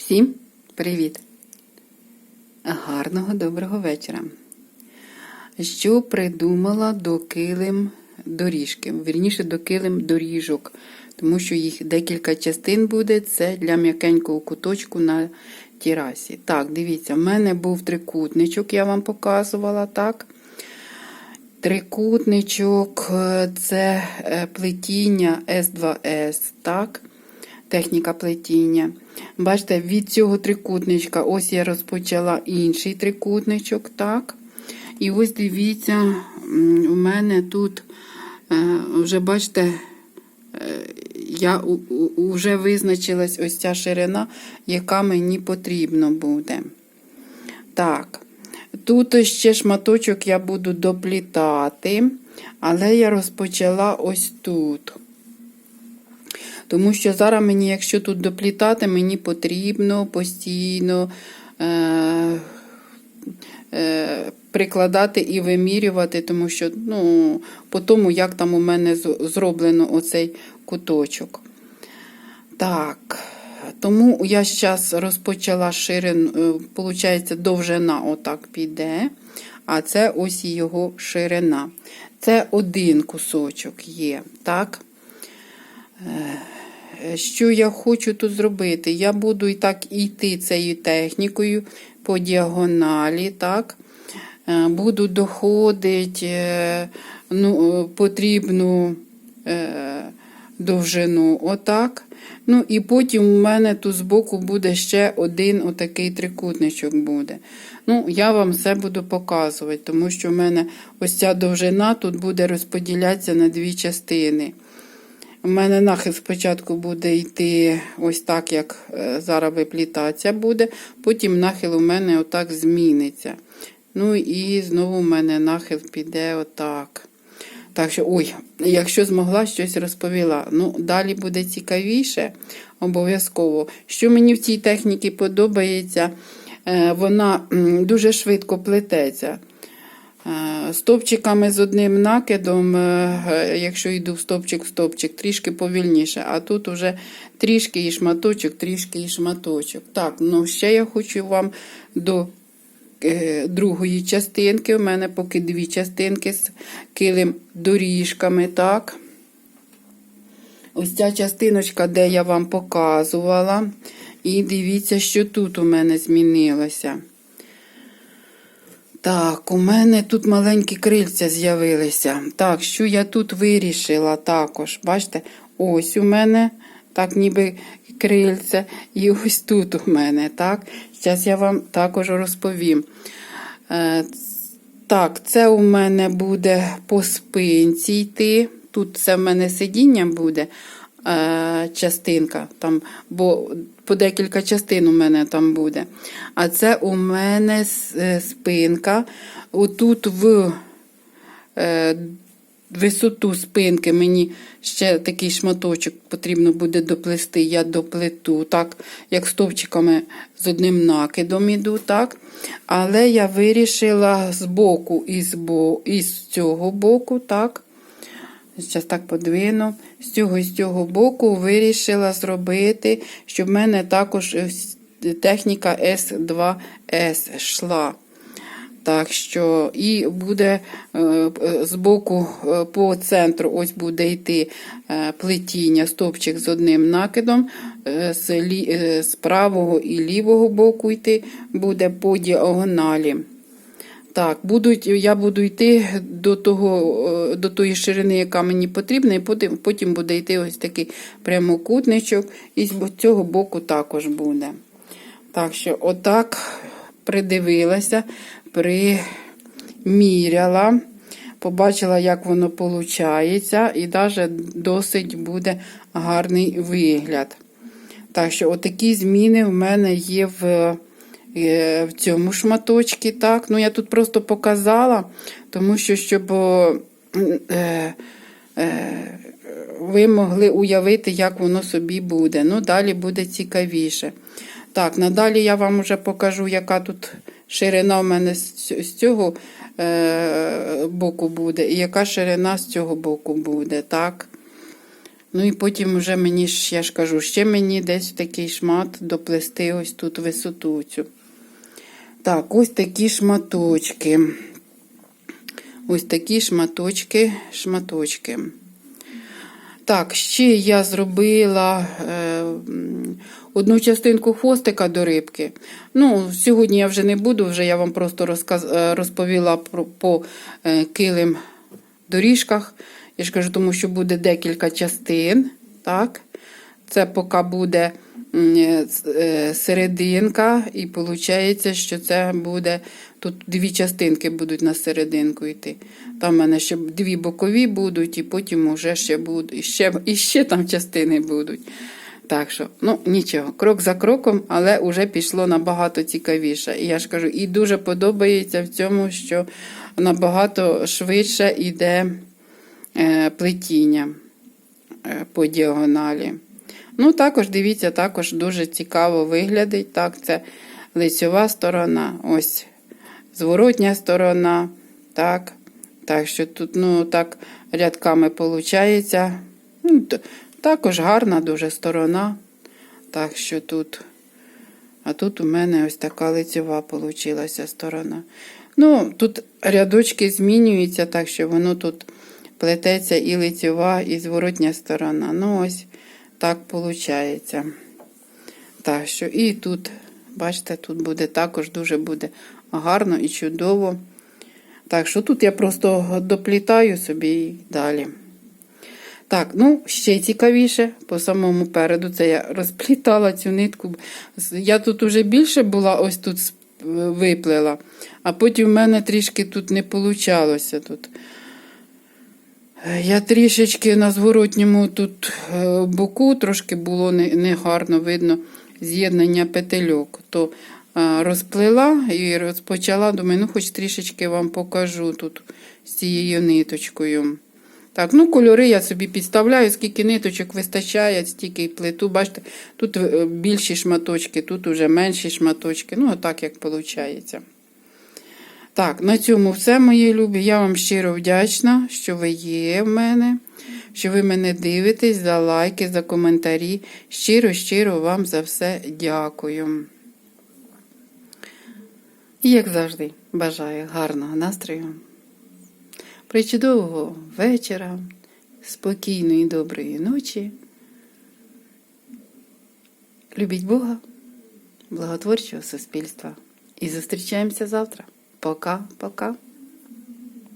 Всім привіт! Гарного доброго вечора. Що придумала до килим доріжки? Вірніше до килим доріжок, тому що їх декілька частин буде. Це для м'якенького куточку на терасі. Так, дивіться, в мене був трикутничок, я вам показувала, так? Трикутничок е, це е, плетіння С2С, так? Техніка плетіння. Бачите, від цього трикутничка ось я розпочала інший трикутничок, так? І ось дивіться, у мене тут е, вже бачите, е, я вже визначилась ось ця ширина, яка мені потрібно буде. Так, тут ще шматочок я буду доплітати, але я розпочала ось тут. Тому що зараз мені, якщо тут доплітати, мені потрібно постійно е, е, прикладати і вимірювати, тому що, ну, по тому, як там у мене зроблено оцей куточок. Так, тому я зараз розпочала ширину, виходить, довжина отак піде, а це ось його ширина. Це один кусочок є, так? Е, Що я хочу тут зробити? Я буду і так йти цією технікою по діагоналі, так? Е, Буду доходити е, ну, потрібну довжину, отак. Ну, і потім у мене тут збоку буде ще один отакий трикутничок буде. Ну, я вам все буду показувати, тому що в мене ось ця довжина тут буде розподілятися на дві частини. У мене нахил спочатку буде йти ось так, як е, зараз виплітація буде, потім нахил у мене отак зміниться. Ну і знову у мене нахил піде отак. Так що, ой, якщо змогла, щось розповіла. Ну, далі буде цікавіше, обов'язково. Що мені в цій техніці подобається, е, вона дуже швидко плететься. Е, Стопчиками з одним накидом, е, е, якщо йду в стопчик в стопчик, трішки повільніше, а тут уже трішки і шматочок, трішки і шматочок. Так, ну ще я хочу вам до другої частинки. У мене поки дві частинки з килим доріжками, так. Ось ця частиночка, де я вам показувала. І дивіться, що тут у мене змінилося. Так, у мене тут маленькі крильця з'явилися. Так, що я тут вирішила також. Бачите, ось у мене так ніби крильця, і ось тут у мене. так. Зараз я вам також розповім. Е, так, це у мене буде по спинці йти. Тут це в мене сидіння буде частинка, там, бо по декілька частин у мене там буде. А це у мене е, спинка. Отут в е, висоту спинки мені ще такий шматочок потрібно буде доплести. Я доплету, так, як стовпчиками з одним накидом іду, так. Але я вирішила з боку і з цього боку, так. Зараз так подвину. З цього і з цього боку вирішила зробити, щоб в мене також е, техніка S2S йшла. Так що, і буде е, е, з боку по центру ось буде йти плетіння, стовпчик з одним накидом, з правого і лівого боку йти буде по діагоналі. Так, будуть, я буду йти до того, е, до тої ширини, яка мені потрібна, і потім, потім буде йти ось такий прямокутничок, і з цього боку також буде. Так що, отак придивилася, приміряла, побачила, як воно виходить, і навіть досить буде гарний вигляд. Так що, отакі зміни в мене є в, в цьому шматочці. Так? Ну, я тут просто показала, тому що, щоб е, е, ви могли уявити, як воно собі буде. Ну, далі буде цікавіше. Так, надалі я вам вже покажу, яка тут ширина в мене з цього е, боку буде, і яка ширина з цього боку буде. Так. Ну і потім вже мені я ж кажу, ще мені десь такий шмат доплести ось тут висоту цю. Так, ось такі шматочки. Ось такі шматочки, шматочки. Так, ще я зробила е, одну частинку хвостика до рибки. Ну, сьогодні я вже не буду, вже я вам просто розказ, е, розповіла про, по е, килим доріжках. Я ж кажу, тому що буде декілька частин. Так? Це поки буде серединка, і виходить, що це буде. Тут дві частинки будуть на серединку йти. Там в мене ще дві бокові будуть, і потім вже ще будуть, і ще, і ще там частини будуть. Так що, ну нічого, крок за кроком, але вже пішло набагато цікавіше. І я ж кажу, і дуже подобається в цьому, що набагато швидше йде е, плетіння е, по діагоналі. Ну, також дивіться, також дуже цікаво виглядить. Так, це лицьова сторона, ось зворотня сторона. Так, так що тут, ну, так, рядками виходить. Ну, також гарна дуже сторона. Так що тут. А тут у мене ось така лицьова получилася сторона. Ну, тут рядочки змінюються, так що воно тут плететься і лицьова, і зворотня сторона. Ну, ось так виходить. Так що і тут, бачите, тут буде також дуже буде гарно і чудово. Так що тут я просто доплітаю собі і далі. Так, ну, ще цікавіше, по самому переду, це я розплітала цю нитку. Я тут уже більше була, ось тут виплела, а потім в мене трішки тут не вийшло. Тут. Е, Я трішечки на зворотньому тут е, боку трошки було не- негарно видно з'єднання петельок. То е, розплела і розпочала, думаю, ну хоч трішечки вам покажу тут з цією ниточкою. Так, ну кольори я собі підставляю, скільки ниточок вистачає, стільки плиту. Бачите, тут більші шматочки, тут уже менші шматочки. Ну, отак як виходить. Так, на цьому все, мої любі. Я вам щиро вдячна, що ви є в мене, що ви мене дивитесь, за лайки, за коментарі. Щиро, щиро вам за все дякую. І, як завжди, бажаю гарного настрою, причудового вечора, спокійної, доброї ночі. Любіть Бога, благотворчого суспільства. І зустрічаємося завтра. Пока-пока.